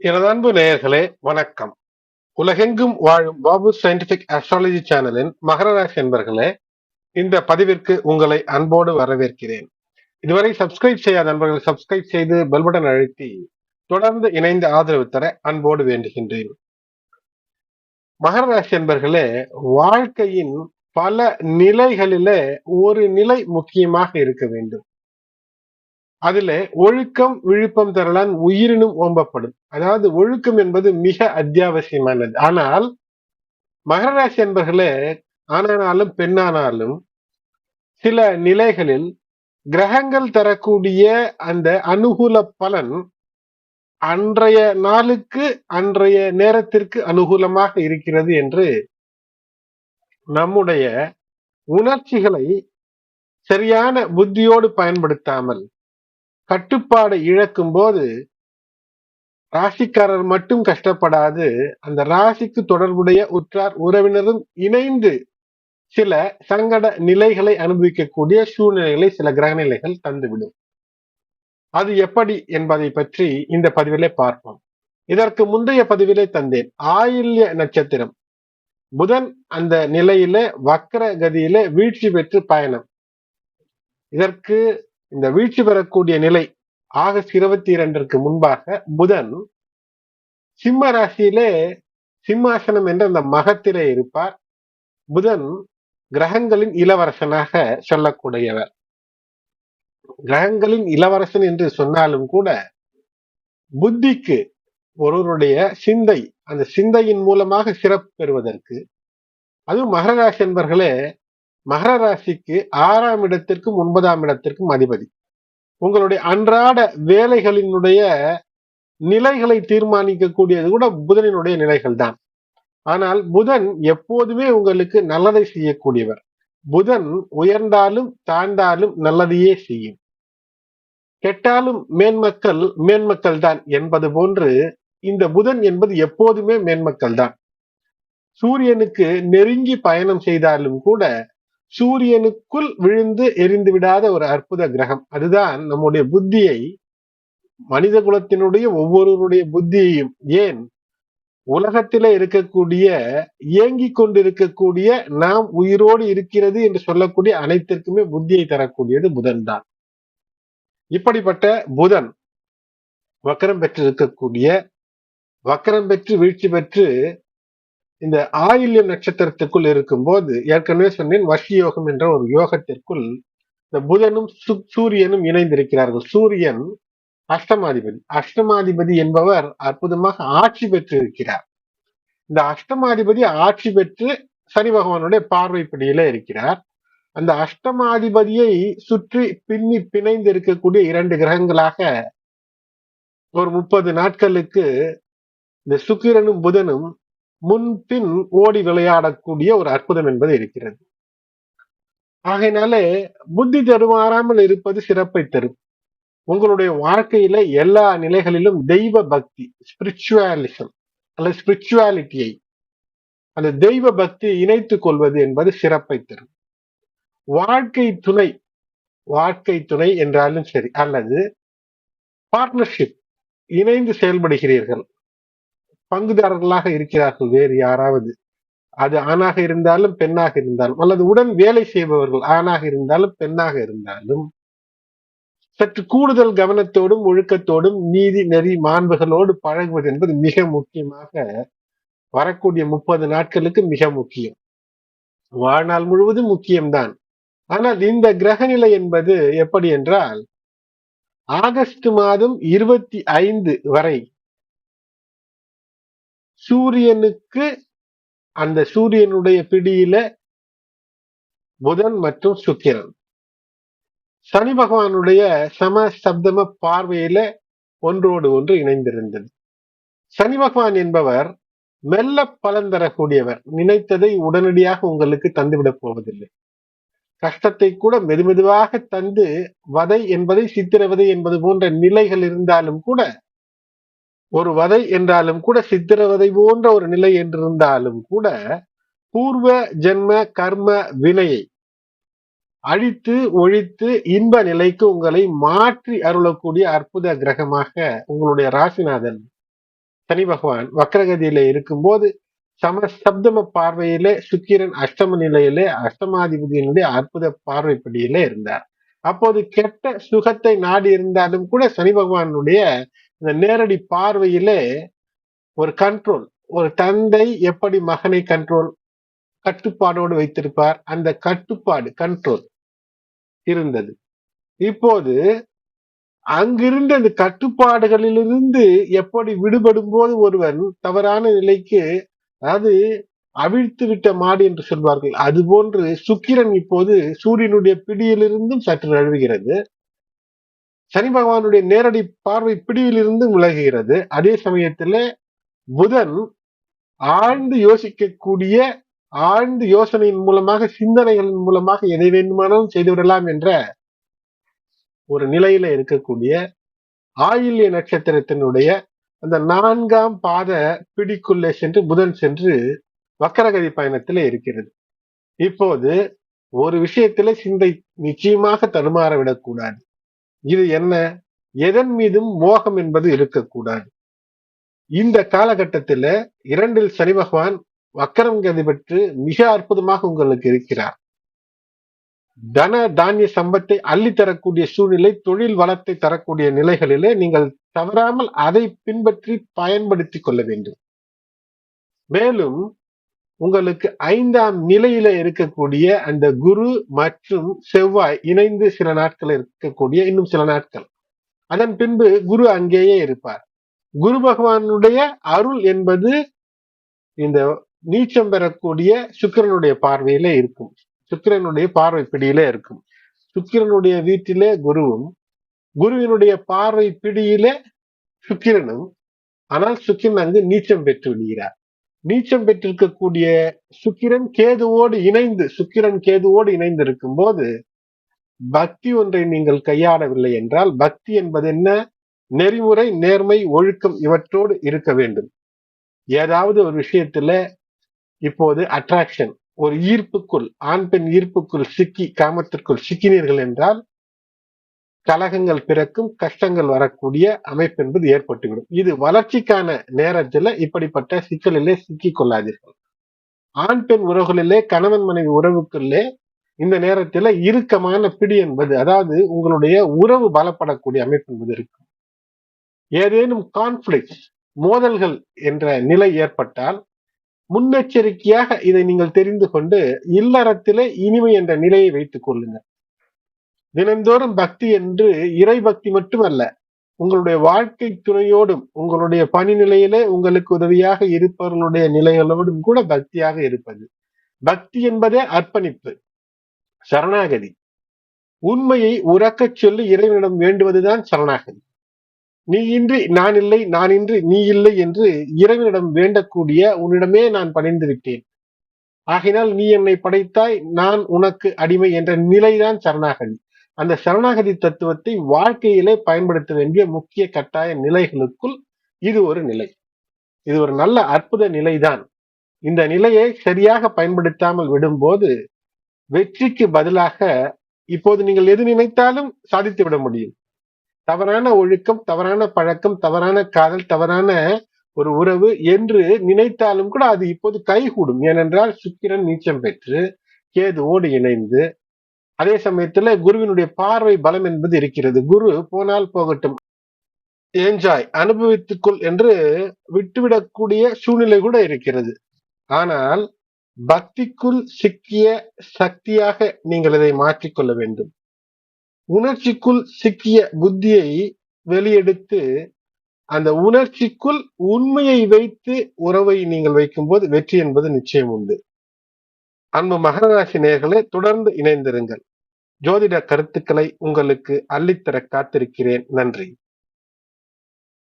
எனது அன்பு நேயர்களே வணக்கம். உலகெங்கும் வாழும் பாபு சயின்டிபிக் அஸ்ட்ராலஜி சேனலின் மகர ராசி என்பர்களே இந்த பதிவிற்கு உங்களை அன்போடு வரவேற்கிறேன். இதுவரை சப்ஸ்கிரைப் செய்யாத நண்பர்கள் சப்ஸ்கிரைப் செய்து பெல் பட்டன் அழுத்தி தொடர்ந்து இணைந்து ஆதரவு தர அன்போடு வேண்டுகின்றேன். மகர ராசி என்பர்களே வாழ்க்கையின் பல நிலைகளிலே ஒரு நிலை முக்கியமாக இருக்க வேண்டும். அதுல ஒழுக்கம் விழுப்பம் தரலான் உயிரினும் ஓம்பப்படும். அதாவது ஒழுக்கம் என்பது மிக அத்தியாவசியமானது. ஆனால் மகர ராசி என்பர்களே ஆனானாலும் பெண்ணானாலும் சில நிலைகளில் கிரகங்கள் தரக்கூடிய அந்த அனுகூல பலன் அன்றைய நாளுக்கு அன்றைய நேரத்திற்கு அனுகூலமாக இருக்கிறது என்று நம்முடைய உணர்ச்சிகளை சரியான புத்தியோடு பயன்படுத்தாமல் கட்டுப்பாடை இழக்கும் போது ராசிக்காரர் மட்டும் கஷ்டப்படாது. அந்த ராசிக்கு தொடர்புடைய உற்றார் உறவினரும் இணைந்து சில சங்கட நிலைகளை அனுபவிக்கக்கூடிய சூழ்நிலைகளை சில கிரக நிலைகள் தந்துவிடும். அது எப்படி என்பதை பற்றி இந்த பதிவிலே பார்ப்போம். இதற்கு முந்தைய பதிவிலே தந்தேன். ஆயில்ய நட்சத்திரம். புதன் அந்த நிலையில வக்கர கதியில வீழ்ச்சி பெற்று பயணம். இதற்கு இந்த வீழ்ச்சி பெறக்கூடிய நிலை ஆகஸ்ட் இருபத்தி இரண்டிற்கு முன்பாக புதன் சிம்ம ராசியிலே சிம்மாசனம் என்ற அந்த மகத்திலே இருப்பார். புதன் கிரகங்களின் இளவரசனாக சொல்லக்கூடியவர். கிரகங்களின் இளவரசன் என்று சொன்னாலும் கூட புத்திக்கு ஒருவருடைய சிந்தை அந்த சிந்தையின் மூலமாக சிறப்பு பெறுவதற்கு அதுவும் மகராசி என்பர்களே மகர ராசிக்கு ஆறாம் இடத்திற்கும் ஒன்பதாம் இடத்திற்கும் அதிபதி. உங்களுடைய அன்றாட வேலைகளினுடைய நிலைகளை தீர்மானிக்கக்கூடியது கூட புதனினுடைய நிலைகள் தான். ஆனால் புதன் எப்போதுமே உங்களுக்கு நல்லதை செய்யக்கூடியவர். புதன் உயர்ந்தாலும் தாழ்ந்தாலும் நல்லதையே செய்யும். கெட்டாலும் மேன்மக்கள் மேன்மக்கள் தான் என்பது போன்று இந்த புதன் என்பது எப்போதுமே மேன்மக்கள் தான். சூரியனுக்கு நெருங்கி பயணம் செய்தாலும் கூட சூரியனுக்குள் விழுந்து எரிந்து விடாத ஒரு அற்புத கிரகம். அதுதான் நம்முடைய புத்தியை மனித குலத்தினுடைய ஒவ்வொருவருடைய புத்தியையும் ஏன் உலகத்திலே இருக்கக்கூடிய இயங்கிக் கொண்டிருக்கக்கூடிய நாம் உயிரோடு இருக்கிறது என்று சொல்லக்கூடிய அனைத்திற்குமே புத்தியை தரக்கூடியது புதன் தான் இப்படிப்பட்ட புதன் வக்கரம் பெற்று இருக்கக்கூடிய வக்கரம் பெற்று வீழ்ச்சி பெற்று இந்த ஆயில்யம் நட்சத்திரத்துக்குள் இருக்கும்போது ஏற்கனவே சொன்னேன் வஷி யோகம் என்ற ஒரு யோகத்திற்குள் இந்த புதனும் சூரியனும் இணைந்திருக்கிறார்கள். சூரியன் அஷ்டமாதிபதி. அஷ்டமாதிபதி என்பவர் அற்புதமாக ஆட்சி பெற்று இருக்கிறார் இந்த அஷ்டமாதிபதி ஆட்சி பெற்று சனி பகவானுடைய பார்வைப்படியில இருக்கிறார். அந்த அஷ்டமாதிபதியை சுற்றி பின்னி பிணைந்து இருக்கக்கூடிய இரண்டு கிரகங்களாக ஒரு முப்பது நாட்களுக்கு இந்த சுக்கிரனும் புதனும் முன்பின் ஓடி விளையாடக்கூடிய ஒரு அற்புதம் என்பது இருக்கிறது. ஆகையினாலே புத்தி தருமாறாமல் இருப்பது சிறப்பை தரும். உங்களுடைய வாழ்க்கையில எல்லா நிலைகளிலும் தெய்வ பக்தி ஸ்பிரிச்சுவாலிசம் அல்லது ஸ்பிரிச்சுவாலிட்டியை அந்த தெய்வ பக்தியை இணைத்துக் கொள்வது என்பது சிறப்பை தரும். வாழ்க்கை துணை வாழ்க்கை துணை என்றாலும் சரி அல்லது பார்ட்னர்ஷிப் இணைந்து செயல்படுகிறீர்கள். பங்குதாரர்களாக இருக்கிறார்கள் வேறு யாராவது. அது ஆணாக இருந்தாலும் பெண்ணாக இருந்தாலும் அல்லது உடன் வேலை செய்பவர்கள் ஆணாக இருந்தாலும் பெண்ணாக இருந்தாலும் சற்று கூடுதல் கவனத்தோடும் ஒழுக்கத்தோடும் நீதி நெறி மாண்புகளோடு பழகுவது என்பது மிக முக்கியமாக வரக்கூடிய முப்பது நாட்களுக்கு மிக முக்கியம். வாழ்நாள் முழுவதும் முக்கியம்தான். ஆனால் இந்த கிரகநிலை என்பது எப்படி என்றால் ஆகஸ்ட் மாதம் இருபத்தி ஐந்து வரை சூரியனுக்கு அந்த சூரியனுடைய பிடியில புதன் மற்றும் சுக்கிரன். சனி பகவானுடைய சம சப்தம பார்வையில ஒன்றோடு ஒன்று இணைந்திருந்தது. சனி பகவான் என்பவர் மெல்ல பலன் தரக்கூடியவர். நினைத்ததை உடனடியாக உங்களுக்கு தந்துவிடப் போவதில்லை. கஷ்டத்தை கூட மெதுமெதுவாக தந்து வதை என்பதை சித்திரவதை என்பது போன்ற நிலைகள் இருந்தாலும் கூட ஒரு வதை என்றாலும் கூட சித்திரவதை போன்ற ஒரு நிலை என்றிருந்தாலும் கூட பூர்வ ஜென்ம கர்ம வினையை அழித்து ஒழித்து இன்ப நிலைக்கு உங்களை மாற்றி அருளக்கூடிய அற்புத கிரகமாக உங்களுடைய ராசிநாதன் சனி பகவான் வக்ரகதியில இருக்கும்போது சமசப்தம பார்வையிலே சுக்கிரன் அஷ்டம நிலையிலே அஷ்டமாதிபதியினுடைய அற்புத பார்வைப்படியிலே இருந்தார். அப்போது கெட்ட சுகத்தை நாடி இருந்தாலும் கூட சனி பகவானுடைய இந்த நேரடி பார்வையிலே ஒரு கண்ட்ரோல் ஒரு தந்தை எப்படி மகனை கண்ட்ரோல் கட்டுப்பாடோடு வைத்திருப்பார் அந்த கட்டுப்பாடு கண்ட்ரோல் இருந்தது. இப்போது அங்கிருந்த அந்த கட்டுப்பாடுகளிலிருந்து எப்படி விடுபடும் போது ஒருவன் தவறான நிலைக்கு அதாவது அவிழ்த்து விட்ட மாடு என்று சொல்வார்கள் அதுபோன்று சுக்கிரன் இப்போது சூரியனுடைய பிடியிலிருந்தும் சற்று நழுவுகிறது. சனி பகவானுடைய நேரடி பார்வை பிடியிலிருந்து விலகுகிறது. அதே சமயத்துல புதன் ஆழ்ந்து யோசிக்கக்கூடிய ஆழ்ந்து யோசனையின் மூலமாக சிந்தனைகளின் மூலமாக எதை வேண்டுமானாலும் செய்துவிடலாம் என்ற ஒரு நிலையில இருக்கக்கூடிய ஆயில்ய நட்சத்திரத்தினுடைய அந்த நான்காம் பாத பிடிக்குள்ளே சென்று புதன் சென்று வக்கரகதி பயணத்துல இருக்கிறது. இப்போது ஒரு விஷயத்துல சிந்தை நிச்சயமாக தடுமாற விடக்கூடாது இது என்ன? எதன் மீதும் மோகம் என்பது இருக்கக்கூடாது. இந்த காலகட்டத்துல இரண்டில் சனி பகவான் வக்கரம் கதி பெற்று மிக அற்புதமாக உங்களுக்கு இருக்கிறார். தன தானிய சம்பத்தை அள்ளி தரக்கூடிய சூழ்நிலை தொழில் வளத்தை தரக்கூடிய நிலைகளிலே நீங்கள் தவறாமல் அதை பின்பற்றி பயன்படுத்திக் கொள்ள வேண்டும். மேலும் உங்களுக்கு ஐந்தாம் நிலையில இருக்கக்கூடிய அந்த குரு மற்றும் செவ்வாய் இணைந்து சில நாட்கள் இருக்கக்கூடிய இன்னும் சில நாட்கள். அதன் பின்பு குரு அங்கேயே இருப்பார். குரு பகவானுடைய அருள் என்பது இந்த நீச்சம் பெறக்கூடிய சுக்கிரனுடைய பார்வையில இருக்கும். சுக்கிரனுடைய பார்வை பிடியிலே இருக்கும். சுக்கிரனுடைய வீட்டிலே குருவும் குருவினுடைய பார்வை பிடியிலே சுக்கிரனும். ஆனால் சுக்கிரன் அங்கு நீச்சம் பெற்று விடுகிறார். நீச்சம் பெற்றிருக்கக்கூடிய சுக்கிரன் கேதுவோடு இணைந்து சுக்கிரன் கேதுவோடு இணைந்து இருக்கும் போது பக்தி ஒன்றை நீங்கள் கையாடவில்லை என்றால் பக்தி என்பது என்ன? நெறிமுறை நேர்மை ஒழுக்கம் இவற்றோடு இருக்க வேண்டும். ஏதாவது ஒரு விஷயத்துல இப்போது அட்ராக்ஷன் ஒரு ஈர்ப்புக்குள் ஆண் பெண் ஈர்ப்புக்குள் சிக்கி காமத்திற்குள் சிக்கினீர்கள் என்றால் கலகங்கள் பிறக்கும் கஷ்டங்கள் வரக்கூடிய அமைப்பு என்பது ஏற்பட்டுவிடும். இது வளர்ச்சிக்கான நேரத்துல இப்படிப்பட்ட சிக்கலிலே சிக்கிக் கொள்ளாதீர்கள். ஆண் பெண் உறவுகளிலே கணவன் மனைவி உறவுக்குள்ளே இந்த நேரத்துல இறுக்கமான பிடி என்பது அதாவது உங்களுடைய உறவு பலப்படக்கூடிய அமைப்பு என்பது இருக்கும். ஏதேனும் கான்ஃபிளிக்ட் மோதல்கள் என்ற நிலை ஏற்பட்டால் முன்னெச்சரிக்கையாக இதை நீங்கள் தெரிந்து கொண்டு இல்லறத்திலே இனிமை என்ற நிலையை வைத்துக் கொள்ளுங்கள். தினந்தோறும் பக்தி என்று இறை பக்தி மட்டுமல்ல உங்களுடைய வாழ்க்கை துணையோடும் உங்களுடைய பணி நிலையிலே உங்களுக்கு உதவியாக இருப்பவர்களுடைய நிலைகளோடும் கூட பக்தியாக இருப்பது. பக்தி என்பதே அர்ப்பணிப்பு சரணாகதி. உண்மையை உறக்கச் சொல்லி இறைவனிடம் வேண்டுவதுதான் சரணாகதி. நீ இன்றி நான் இல்லை நான் இன்றி நீ இல்லை என்று இறைவனிடம் வேண்டக்கூடிய உன்னிடமே நான் பணிந்து விட்டேன். ஆகினால் நீ என்னை படைத்தாய் நான் உனக்கு அடிமை என்ற நிலைதான் சரணாகதி. அந்த சரணாகதி தத்துவத்தை வாழ்க்கையிலே பயன்படுத்த வேண்டிய முக்கிய கட்டாய நிலைகளுக்குள் இது ஒரு நிலை. இது ஒரு நல்ல அற்புத நிலைதான். இந்த நிலையை சரியாக பயன்படுத்தாமல் விடும்போது வெற்றிக்கு பதிலாக இப்போது நீங்கள் எது நினைத்தாலும் சாதித்து விட முடியும். தவறான ஒழுக்கம் தவறான பழக்கம் தவறான காதல் தவறான ஒரு உறவு என்று நினைத்தாலும் கூட அது இப்போது கைகூடும். ஏனென்றால் சுக்கிரன் நீச்சம் பெற்று கேதுவோடு இணைந்து அதே சமயத்துல குருவினுடைய பார்வை பலம் என்பது இருக்கிறது. குரு போனால் போகட்டும். என்ஜாய் அனுபவித்துக்கொள் என்று விட்டுவிடக்கூடிய சூழ்நிலை கூட இருக்கிறது. ஆனால் பக்திக்குள் சிக்கிய சக்தியாக நீங்கள் இதை மாற்றிக்கொள்ள வேண்டும். உணர்ச்சிக்குள் சிக்கிய புத்தியை வெளியெடுத்து அந்த உணர்ச்சிக்குள் உண்மையை வைத்து உறவை நீங்கள் வைக்கும்போது வெற்றி என்பது நிச்சயம் உண்டு. அன்பு மகராசி நேர்களே தொடர்ந்து இணைந்திருங்கள். ஜோதிட கருத்துக்களை உங்களுக்கு அள்ளித்தர காத்திருக்கிறேன். நன்றி.